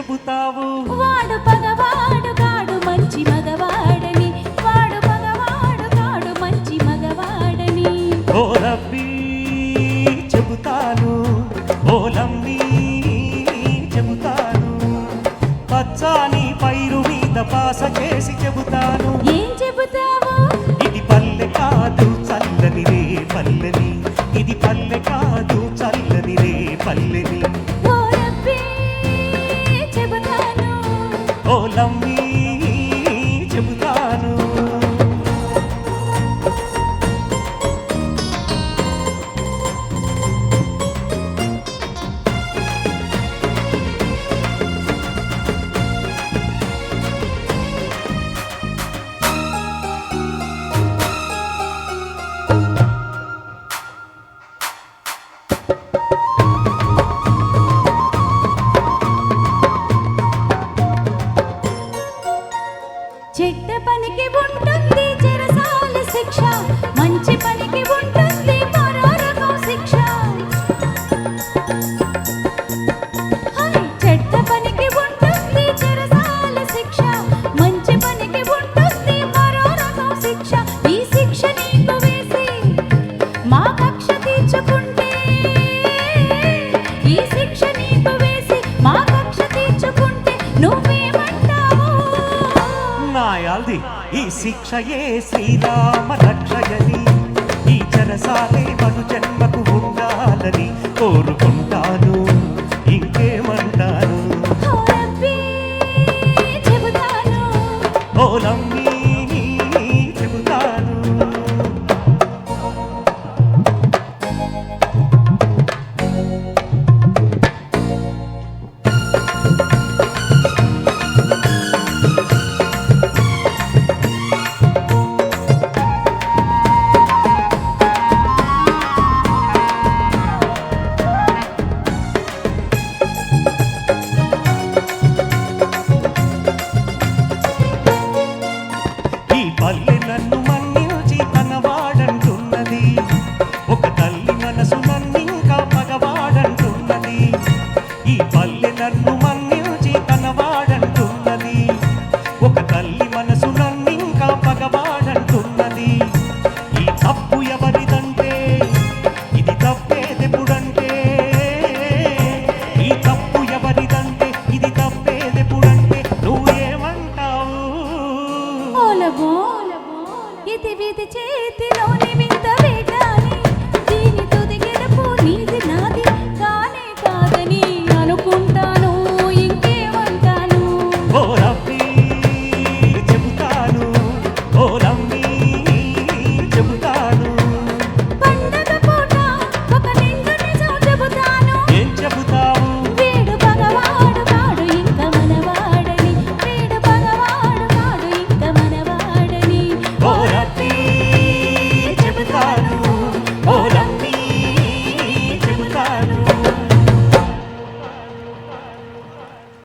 చెబుతావు. వాడు పగవాడు కాడు మంచి మగవాడని. వాడు పగవాడు కాడు మంచి మగవాడని. ఓ చెబుతాను. ఓలమ్మి చెబుతాను. పచ్చాని పైరు మీద పాస చేసి చెబుతాను. ఏం చెబుతావు? ఇది పల్లె కాదు చల్లని రే పల్లెని ఇది పల్లె కాదు చెడ్డ పనికి ఉంటుంది చెరసాల శిక్ష. రాయాలి ఈ శిక్షయే శ్రీరామ రక్షయని. ఈ జనసాలే మను జన్మకు ఉండాలని కోరుకుంటాను. ఇంకేమంటాను? ఓలం ఒక తల్లి మనసు ఇంకా పగవాడంటున్నది. ఈ తప్పు ఎవరిదంటే? ఇది తప్పేదెప్పుడంటే ఈ తప్పు ఎవరిదంటే? ఇది తప్పేదెప్పుడంటే నువ్వేమంటావు? ఇది వీధి చేతిలో